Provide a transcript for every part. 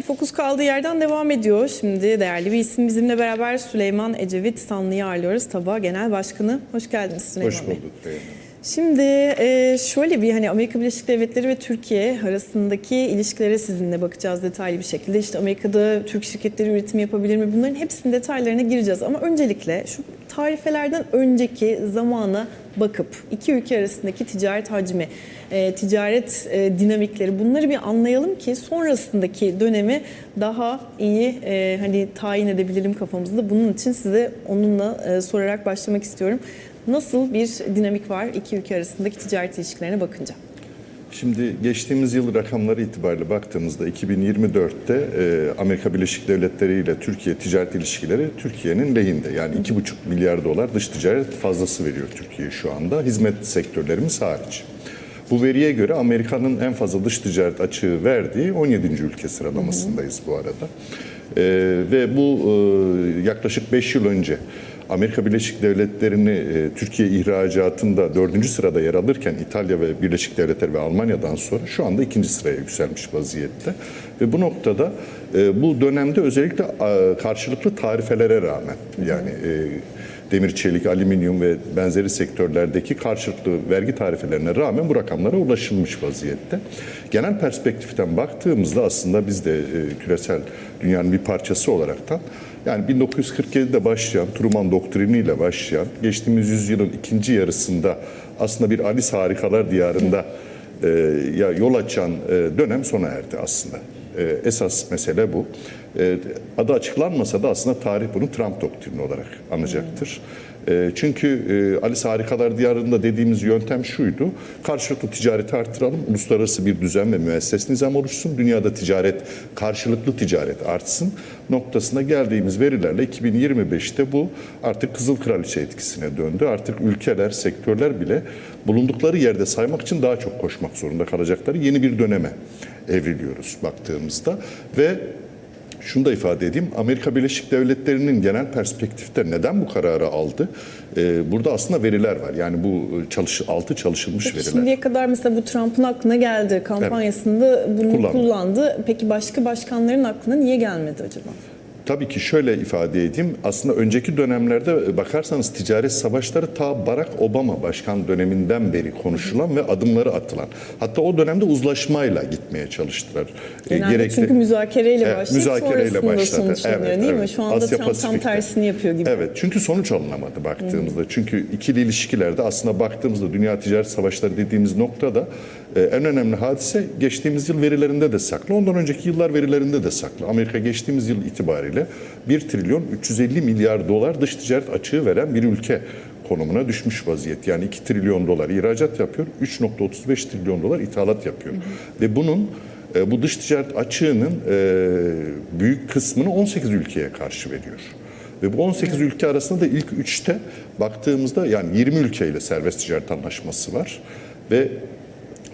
Evet fokus kaldığı yerden devam ediyor. Şimdi değerli bir isim bizimle beraber Süleyman Ecevit Sanlı'yı ağırlıyoruz. Tabağa Genel Başkanı. Hoş geldiniz Süleyman Hoş Bey. bulduk. Beğendim. Şimdi e, şöyle bir hani Amerika Birleşik Devletleri ve Türkiye arasındaki ilişkilere sizinle bakacağız detaylı bir şekilde. İşte Amerika'da Türk şirketleri üretim yapabilir mi? Bunların hepsinin detaylarına gireceğiz. Ama öncelikle şu tarifelerden önceki zamana bakıp iki ülke arasındaki ticaret hacmi, e, ticaret e, dinamikleri bunları bir anlayalım ki sonrasındaki dönemi daha iyi hani tayin edebilirim kafamızda. Bunun için size onunla sorarak başlamak istiyorum. Nasıl bir dinamik var iki ülke arasındaki ticaret ilişkilerine bakınca? Şimdi geçtiğimiz yıl rakamları itibariyle baktığımızda 2024'te e, Amerika Birleşik Devletleri ile Türkiye ticaret ilişkileri Türkiye'nin lehinde. Yani 2,5 milyar dolar dış ticaret fazlası veriyor Türkiye şu anda. Hizmet sektörlerimiz hariç. Bu veriye göre Amerika'nın en fazla dış ticaret açığı verdiği 17. ülke sıralamasındayız bu arada. E, ve bu e, yaklaşık 5 yıl önce Amerika Birleşik Devletleri'ni e, Türkiye ihracatında dördüncü sırada yer alırken İtalya ve Birleşik Devletler ve Almanya'dan sonra şu anda ikinci sıraya yükselmiş vaziyette. Ve bu noktada e, bu dönemde özellikle karşılıklı tarifelere rağmen yani e, demir, çelik, alüminyum ve benzeri sektörlerdeki karşılıklı vergi tarifelerine rağmen bu rakamlara ulaşılmış vaziyette. Genel perspektiften baktığımızda aslında biz de küresel dünyanın bir parçası olaraktan yani 1947'de başlayan Truman doktriniyle başlayan geçtiğimiz yüzyılın ikinci yarısında aslında bir Alice Harikalar Diyarı'nda e, ya yol açan e, dönem sona erdi aslında. E, esas mesele bu. E, adı açıklanmasa da aslında tarih bunu Trump doktrini olarak anacaktır. E, çünkü e, Alice Harikalar Diyarı'nda dediğimiz yöntem şuydu. Karşılıklı ticareti artıralım, uluslararası bir düzen ve müesses nizam oluşsun, dünyada ticaret, karşılıklı ticaret artsın noktasına geldiğimiz verilerle 2025'te bu artık Kızıl Kraliçe etkisine döndü. Artık ülkeler, sektörler bile bulundukları yerde saymak için daha çok koşmak zorunda kalacakları yeni bir döneme evriliyoruz baktığımızda ve şunu da ifade edeyim. Amerika Birleşik Devletleri'nin genel perspektifte neden bu kararı aldı? Ee, burada aslında veriler var. Yani bu çalış, altı çalışılmış Peki veriler. şimdiye kadar mesela bu Trump'ın aklına geldi kampanyasında bunu Kullandı. kullandı. Peki başka başkanların aklına niye gelmedi acaba? Tabii ki şöyle ifade edeyim. Aslında önceki dönemlerde bakarsanız ticaret savaşları ta Barack Obama başkan döneminden beri konuşulan ve adımları atılan. Hatta o dönemde uzlaşmayla gitmeye çalıştılar. Ee, Genelde çünkü müzakereyle Evet, başlayıp müzakereyle başladı. sonuçlanıyor Evet, değil mi? evet. Şu anda Asya tam Pasifik'te. tersini yapıyor gibi. Evet çünkü sonuç alınamadı baktığımızda. Çünkü ikili ilişkilerde aslında baktığımızda dünya ticaret savaşları dediğimiz noktada e, en önemli hadise geçtiğimiz yıl verilerinde de saklı. Ondan önceki yıllar verilerinde de saklı. Amerika geçtiğimiz yıl itibariyle 1 trilyon 350 milyar dolar dış ticaret açığı veren bir ülke konumuna düşmüş vaziyet. Yani 2 trilyon dolar ihracat yapıyor, 3.35 trilyon dolar ithalat yapıyor. Ve bunun e, bu dış ticaret açığının e, büyük kısmını 18 ülkeye karşı veriyor. Ve bu 18 ülke arasında da ilk 3'te baktığımızda yani 20 ülkeyle serbest ticaret anlaşması var. Ve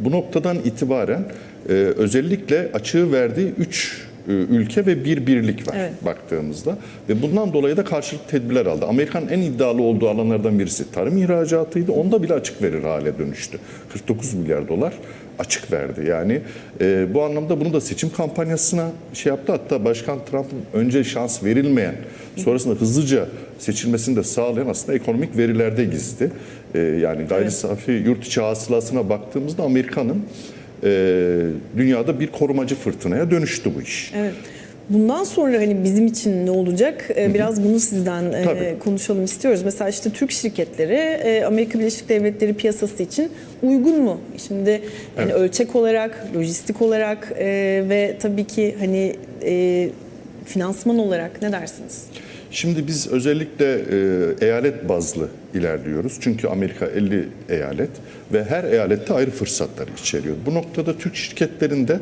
bu noktadan itibaren e, özellikle açığı verdiği 3 ülke ve bir birlik var Evet. baktığımızda. Ve bundan dolayı da karşılıklı tedbirler aldı. Amerika'nın en iddialı olduğu alanlardan birisi tarım ihracatıydı. Onda bile açık verir hale dönüştü. 49 milyar dolar açık verdi. Yani e, bu anlamda bunu da seçim kampanyasına şey yaptı. Hatta Başkan Trump'ın önce şans verilmeyen, sonrasında hızlıca seçilmesini de sağlayan aslında ekonomik verilerde gizli. E, yani gayri Evet. safi yurt içi hasılasına baktığımızda Amerika'nın e, dünyada bir korumacı fırtınaya dönüştü bu iş. Evet. Bundan sonra hani bizim için ne olacak? Ee, Biraz bunu sizden e, Tabii. konuşalım istiyoruz. Mesela işte Türk şirketleri e, Amerika Birleşik Devletleri piyasası için uygun mu? Şimdi hani Evet. ölçek olarak, lojistik olarak e, ve tabii ki hani e, finansman olarak ne dersiniz? Şimdi biz özellikle e, eyalet bazlı ilerliyoruz. Çünkü Amerika 50 eyalet ve her eyalette ayrı fırsatları içeriyor. Bu noktada Türk şirketlerinde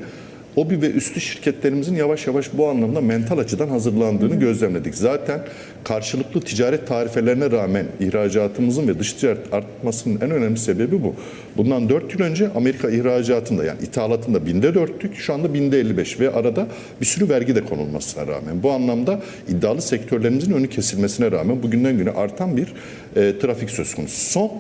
OBİ ve üstü şirketlerimizin yavaş yavaş bu anlamda mental açıdan hazırlandığını gözlemledik. Zaten karşılıklı ticaret tarifelerine rağmen ihracatımızın ve dış ticaret artmasının en önemli sebebi bu. Bundan 4 yıl önce Amerika ihracatında yani ithalatında binde dörtlük şu anda binde 55 ve arada bir sürü vergi de konulmasına rağmen bu anlamda iddialı sektörlerimizin önü kesilmesine rağmen bugünden güne artan bir e, trafik söz konusu. Son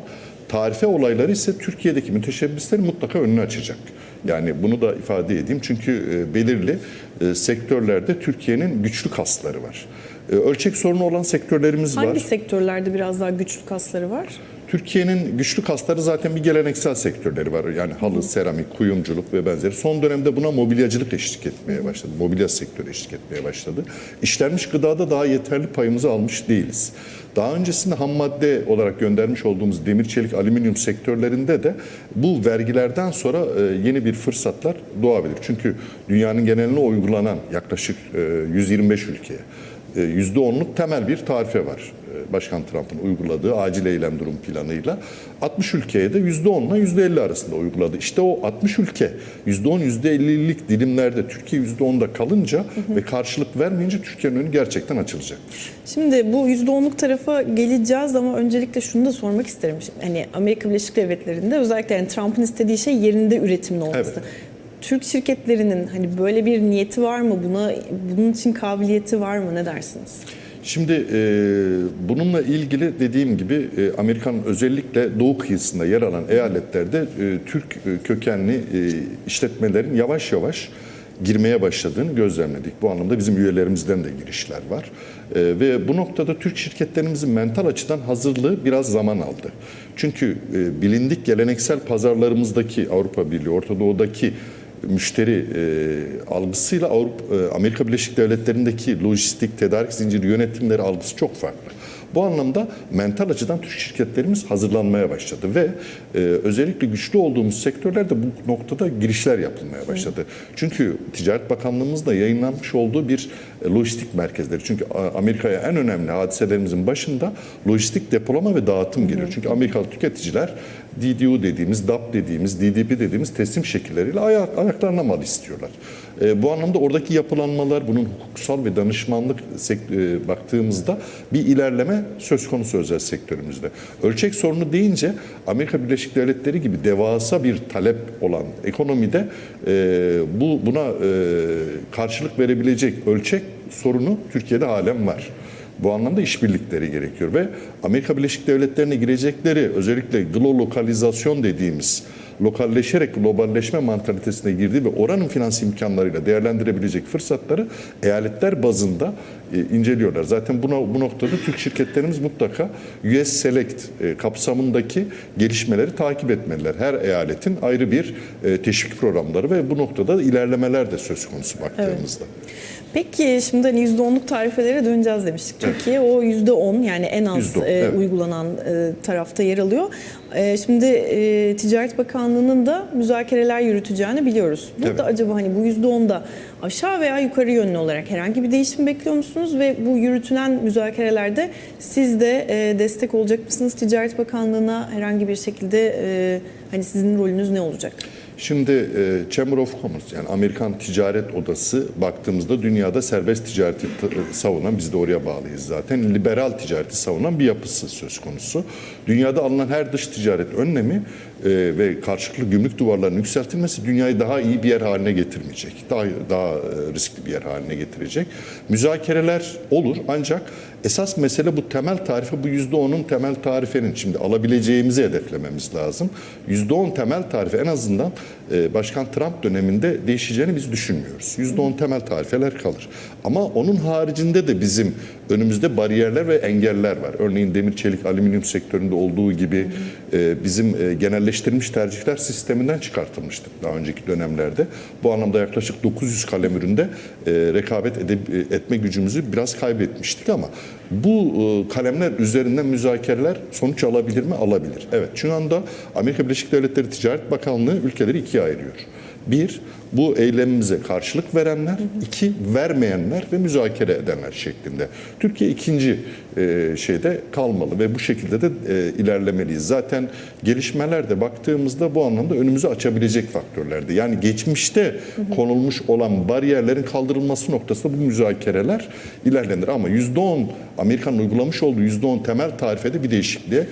tarife olayları ise Türkiye'deki müteşebbislerin mutlaka önünü açacak. Yani bunu da ifade edeyim çünkü e, belirli e, sektörlerde Türkiye'nin güçlü kasları var. E, Ölçek sorunu olan sektörlerimiz var. Hangi sektörlerde biraz daha güçlü kasları var? Türkiye'nin güçlü kasları zaten bir geleneksel sektörleri var. Yani halı, seramik, kuyumculuk ve benzeri. Son dönemde buna mobilyacılık eşlik etmeye başladı. Mobilya sektörü eşlik etmeye başladı. İşlenmiş gıdada daha yeterli payımızı almış değiliz. Daha öncesinde ham madde olarak göndermiş olduğumuz demir, çelik, alüminyum sektörlerinde de bu vergilerden sonra e, yeni bir fırsatlar doğabilir. Çünkü dünyanın geneline uygulanan yaklaşık e, 125 ülkeye %10'luk temel bir tarife var. E, Başkan Trump'ın uyguladığı acil eylem durum planıyla 60 ülkeye de %10 ile %50 arasında uyguladı. İşte o 60 ülke %10 %50'lik dilimlerde Türkiye %10'da kalınca ve karşılık vermeyince Türkiye'nin önü gerçekten açılacaktır. Şimdi bu %10'luk tarafa geleceğiz ama öncelikle şunu da sormak isterim. Şimdi Hani Amerika Birleşik Devletleri'nde özellikle yani Trump'ın istediği şey yerinde üretimin olması. Evet. Türk şirketlerinin hani böyle bir niyeti var mı? Buna bunun için kabiliyeti var mı? Ne dersiniz? Şimdi e, bununla ilgili dediğim gibi e, Amerika'nın özellikle doğu kıyısında yer alan eyaletlerde e, Türk e, kökenli e, işletmelerin yavaş yavaş girmeye başladığını gözlemledik. Bu anlamda bizim üyelerimizden de girişler var. E, ve bu noktada Türk şirketlerimizin mental açıdan hazırlığı biraz zaman aldı. Çünkü e, bilindik geleneksel pazarlarımızdaki Avrupa Birliği, Orta Doğu'daki müşteri e, algısıyla Avrupa, e, Amerika Birleşik Devletleri'ndeki lojistik, tedarik zinciri yönetimleri algısı çok farklı. Bu anlamda mental açıdan Türk şirketlerimiz hazırlanmaya başladı ve e, özellikle güçlü olduğumuz sektörlerde bu noktada girişler yapılmaya başladı. Çünkü Ticaret Bakanlığımızda yayınlanmış olduğu bir e, lojistik merkezleri. Çünkü Amerika'ya en önemli hadiselerimizin başında lojistik depolama ve dağıtım geliyor. Çünkü Amerikalı tüketiciler DDU dediğimiz, DAP dediğimiz, DDP dediğimiz teslim şekilleriyle ayak, ayaklarına mal istiyorlar. E, bu anlamda oradaki yapılanmalar, bunun hukuksal ve danışmanlık e, baktığımızda bir ilerleme söz konusu özel sektörümüzde. Ölçek sorunu deyince Amerika Birleşik Devletleri gibi devasa bir talep olan ekonomide e, bu buna e, karşılık verebilecek ölçek sorunu Türkiye'de halen var. Bu anlamda işbirlikleri gerekiyor ve Amerika Birleşik Devletleri'ne girecekleri özellikle globalizasyon dediğimiz lokalleşerek globalleşme mantalitesine girdiği ve oranın finans imkanlarıyla değerlendirebilecek fırsatları eyaletler bazında e, inceliyorlar. Zaten buna bu noktada Türk şirketlerimiz mutlaka US Select e, kapsamındaki gelişmeleri takip etmeliler. Her eyaletin ayrı bir e, teşvik programları ve bu noktada ilerlemeler de söz konusu baktığımızda. Peki şimdi hani %10'luk tarifelere döneceğiz demiştik. Türkiye o %10 yani en az %10, e, evet. uygulanan e, tarafta yer alıyor. E, şimdi e, Ticaret Bakanlığı'nın da müzakereler yürüteceğini biliyoruz. Burada Evet. acaba hani bu %10'da aşağı veya yukarı yönlü olarak herhangi bir değişim bekliyor musunuz? Ve bu yürütülen müzakerelerde siz de e, destek olacak mısınız? Ticaret Bakanlığı'na herhangi bir şekilde e, hani sizin rolünüz ne olacak? Şimdi e, Chamber of Commerce yani Amerikan Ticaret Odası baktığımızda dünyada serbest ticareti t- savunan biz de oraya bağlıyız zaten. Liberal ticareti savunan bir yapısı söz konusu. Dünyada alınan her dış ticaret önlemi e, ve karşılıklı gümrük duvarlarının yükseltilmesi dünyayı daha iyi bir yer haline getirmeyecek. Daha daha e, riskli bir yer haline getirecek. Müzakereler olur ancak esas mesele bu temel tarife bu %10'un temel tarifenin şimdi alabileceğimizi hedeflememiz lazım. %10 temel tarife en azından e, Başkan Trump döneminde değişeceğini biz düşünmüyoruz. %10 temel tarifeler kalır. Ama onun haricinde de bizim önümüzde bariyerler ve engeller var. Örneğin demir, çelik, alüminyum sektöründe olduğu gibi e, bizim e, genelleştirilmiş tercihler sisteminden çıkartılmıştık daha önceki dönemlerde. Bu anlamda yaklaşık 900 kalem üründe e, rekabet ede- etme gücümüzü biraz kaybetmiştik ama bu e, kalemler üzerinden müzakereler sonuç alabilir mi? Alabilir. Evet şu anda Amerika Birleşik Devletleri Ticaret Bakanlığı ülkeleri ikiye ayırıyor. Bir, bu eylemimize karşılık verenler, iki, vermeyenler ve müzakere edenler şeklinde. Türkiye ikinci e, şeyde kalmalı ve bu şekilde de e, ilerlemeliyiz. Zaten gelişmeler de baktığımızda bu anlamda önümüzü açabilecek faktörlerdi. Yani geçmişte konulmuş olan bariyerlerin kaldırılması noktasında bu müzakereler ilerlenir. Ama %10 Amerika'nın uygulamış olduğu %10 temel tarifede bir değişikliğe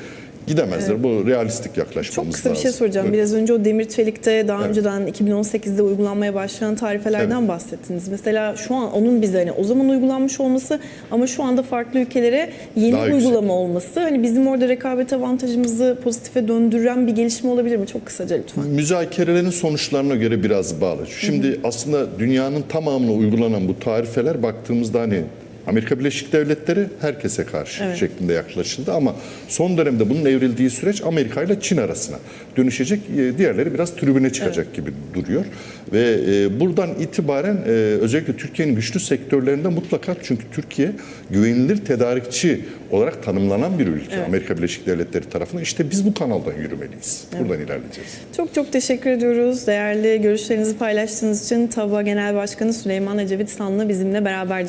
Gidemezler. Bu realistik Çok yaklaşmamız kısa bir lazım. şey soracağım. Evet. Biraz önce o demir çelikte daha Evet. önceden 2018'de uygulanmaya başlayan tarifelerden bahsettiniz. Mesela şu an onun bize hani o zaman uygulanmış olması ama şu anda farklı ülkelere yeni Daha yüksek. uygulama olması hani bizim orada rekabet avantajımızı pozitife döndüren bir gelişme olabilir mi? Çok kısaca lütfen. Müzakerelerin sonuçlarına göre biraz bağlı. Şimdi aslında dünyanın tamamına uygulanan bu tarifeler baktığımızda hani Amerika Birleşik Devletleri herkese karşı Evet. şeklinde yaklaşıldı ama son dönemde bunun evrildiği süreç Amerika ile Çin arasına dönüşecek. E, Diğerleri biraz tribüne çıkacak gibi duruyor. Ve e, buradan itibaren e, özellikle Türkiye'nin güçlü sektörlerinde mutlaka çünkü Türkiye güvenilir tedarikçi olarak tanımlanan bir ülke Amerika Birleşik Devletleri tarafından. İşte biz bu kanaldan yürümeliyiz. Buradan ilerleyeceğiz. Çok çok teşekkür ediyoruz. Değerli görüşlerinizi paylaştığınız için TAVA Genel Başkanı Süleyman Ecevit Sanlı bizimle beraberdi.